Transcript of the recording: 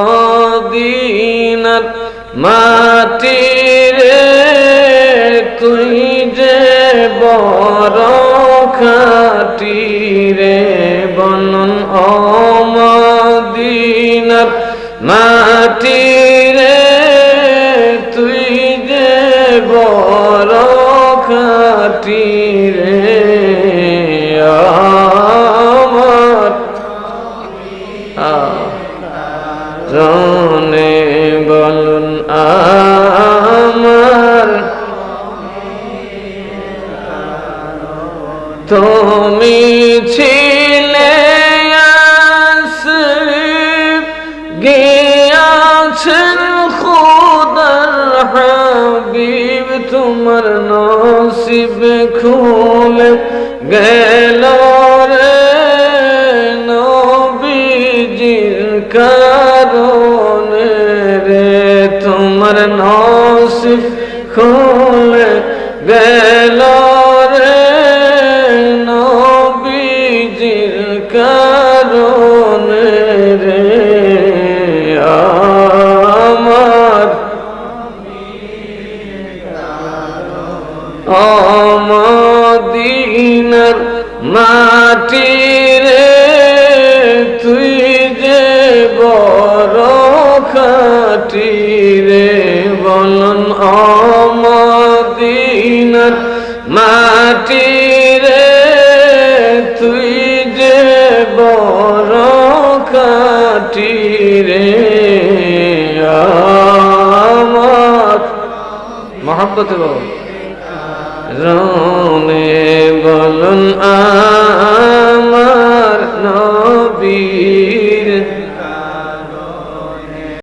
আমাদিনার মাটি রে তুই যে বড় খাটি রে বনন আমাদিনার মাটি রে তুই যে বড় খাটি জনে বলুন আমার। তুমি ছিলে গিয়াছেন খুদার হাবিব। তোমার নসিব খুলে গেল তোমার নসিব খুলে গেল রে নবীজির কারণে রে আমার। অমদিনার মাটি রে তুই যে বড় খাটি রে। মাটি রে তুই যে বড় খাটি রে মহাব্বতে বল রনে বলুন আমার নবী